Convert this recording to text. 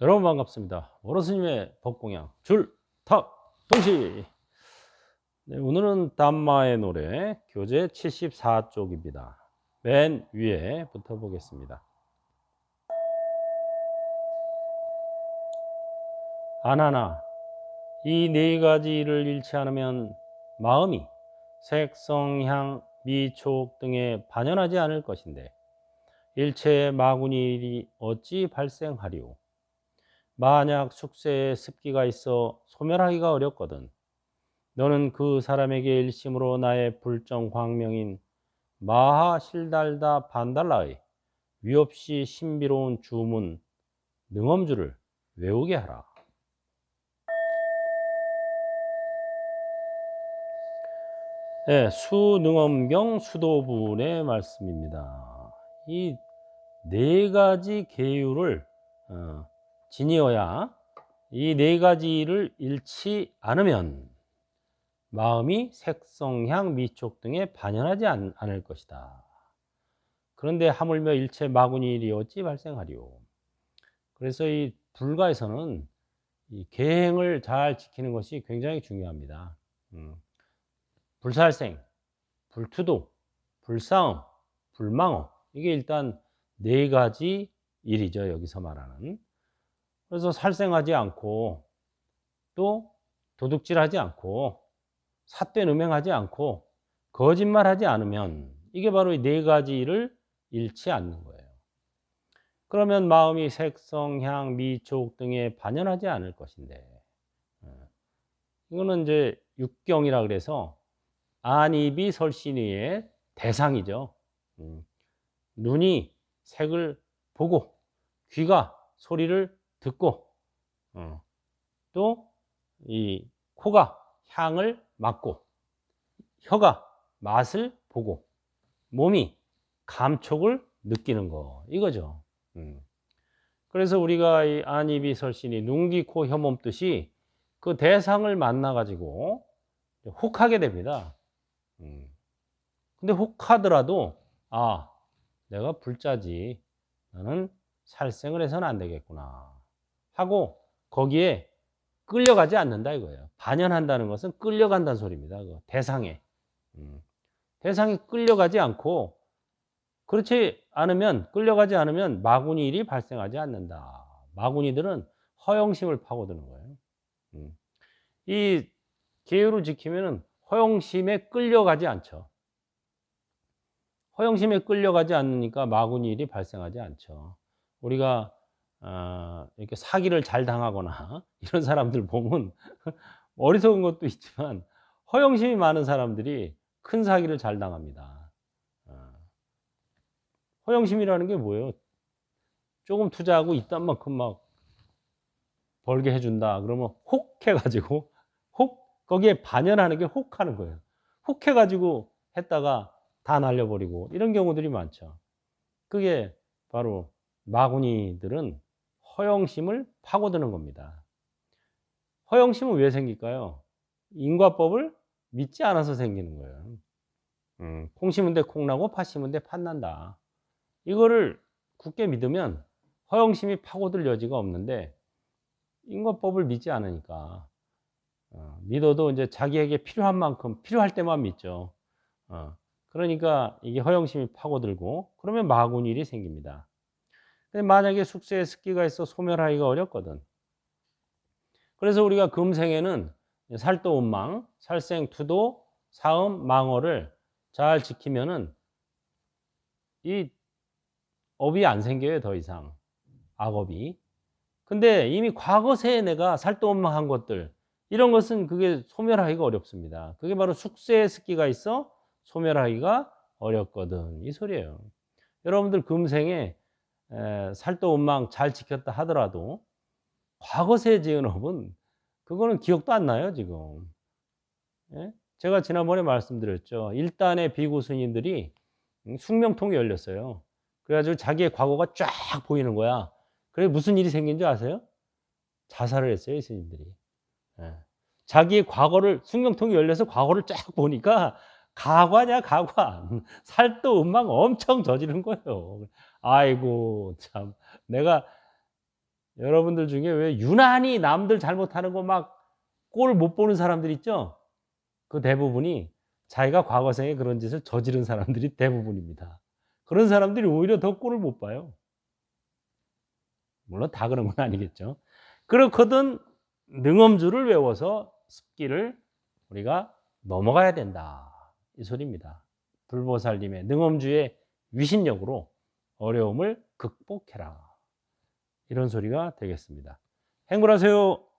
여러분 반갑습니다. 오로스님의 법공양 줄탁 동시. 네, 오늘은 담마의 노래 교재 74쪽입니다. 맨 위에 붙어보겠습니다. 안하나 이 네 가지를 잃지 않으면 마음이 색성향 미촉 등에 반연하지 않을 것인데 일체의 마구니일이 어찌 발생하리오 만약 숙세에 습기가 있어 소멸하기가 어렵거든 너는 그 사람에게 일심으로 나의 불정 광명인 마하 실달다 반달라의 위없이 신비로운 주문 능엄주를 외우게 하라. 네, 수능엄경 수도분의 말씀입니다. 이 네 가지 계율을 어, 지니어야 이 네 가지를 잃지 않으면 마음이 색성향 미촉 등에 반연하지 않, 을 것이다. 그런데 하물며 일체 마구니일이 어찌 발생하리오. 그래서 이 불가에서는 이 계행을 잘 지키는 것이 굉장히 중요합니다. 음. 불살생, 불투도, 불싸움, 불망어 이게 일단 네 가지 일이죠 여기서 말하는. 그래서 살생하지 않고 또 도둑질하지 않고 삿된 음행하지 않고 거짓말하지 않으면 이게 바로 이네 가지를 잃지 않는 거예요. 그러면 마음이 색성, 향, 미촉 등에 반연하지 않을 것인데 어, 이거는 이제 육경이라 그래서 안입이 설신이의 대상이죠. 음, 눈이 색을 보고 귀가 소리를 듣고 어, 또이 코가 향을 맡고 혀가 맛을 보고 몸이 감촉을 느끼는 거 이거죠. 음. 그래서 우리가 이 안입이 설신이 눈, 귀, 코, 혀, 몸 뜻이 그 대상을 만나 가지고 혹하게 됩니다. 음. 근데 혹하더라도 아 내가 불자지 나는 살생을 해서는 안 되겠구나 하고 거기에 끌려가지 않는다 이거예요. 반연한다는 것은 끌려간다는 소리입니다. 그 대상에. 음. 대상이 끌려가지 않고 그렇지 않으면 끌려가지 않으면 마구니 일이 발생하지 않는다. 마구니들은 허영심을 파고드는 거예요. 음. 이 계율을 지키면은 허영심에 끌려가지 않죠. 허영심에 끌려가지 않으니까 마구니 일이 발생하지 않죠. 우리가 어, 이렇게 사기를 잘 당하거나 이런 사람들 보면 어리석은 것도 있지만 허영심이 많은 사람들이 큰 사기를 잘 당합니다. 어. 허영심이라는 게 뭐예요? 조금 투자하고 이딴 만큼 막 벌게 해준다. 그러면 혹 해가지고 혹 거기에 반연하는 게 혹하는 거예요. 혹 해가지고 했다가 다 날려버리고 이런 경우들이 많죠. 그게 바로 마구니들은 허영심을 파고드는 겁니다. 허영심은 왜 생길까요? 인과법을 믿지 않아서 생기는 거예요. 음, 콩 심은 데 콩 나고 팥 심은 데 팥 난다. 이거를 굳게 믿으면 허영심이 파고들 여지가 없는데 인과법을 믿지 않으니까 어, 믿어도 이제 자기에게 필요한 만큼 필요할 때만 믿죠. 어, 그러니까 이게 허영심이 파고들고 그러면 마구일이 생깁니다. 근데 만약에 숙세에 습기가 있어 소멸하기가 어렵거든. 그래서 우리가 금생에는 살도 운망, 살생 투도, 사음, 망어를 잘 지키면은 이 업이 안 생겨요, 더 이상. 악업이. 근데 이미 과거세에 내가 살도 운망한 것들, 이런 것은 그게 소멸하기가 어렵습니다. 그게 바로 숙세의 습기가 있어 소멸하기가 어렵거든. 이 소리예요. 여러분들 금생에 살도 운망 잘 지켰다 하더라도 과거세 지은 업은 그거는 기억도 안 나요 지금. 예? 제가 지난번에 말씀드렸죠. 일단의 비구 스님들이 숙명통이 열렸어요. 그래가지고 자기의 과거가 쫙 보이는 거야. 그래 무슨 일이 생긴 줄 아세요? 자살을 했어요 이 스님들이. 예. 자기의 과거를 숙명통이 열려서 과거를 쫙 보니까 가과냐 가과. 살도 운망 엄청 저지른 거예요 아이고 참 내가 여러분들 중에 왜 유난히 남들 잘못하는 거 막 꼴 못 보는 사람들 있죠? 그 대부분이 자기가 과거생에 그런 짓을 저지른 사람들이 대부분입니다. 그런 사람들이 오히려 더 꼴을 못 봐요. 물론 다 그런 건 아니겠죠. 그렇거든 능엄주를 외워서 습기를 우리가 넘어가야 된다. 이 소리입니다. 불보살님의 능엄주의 위신력으로 어려움을 극복해라. 이런 소리가 되겠습니다. 행불하세요.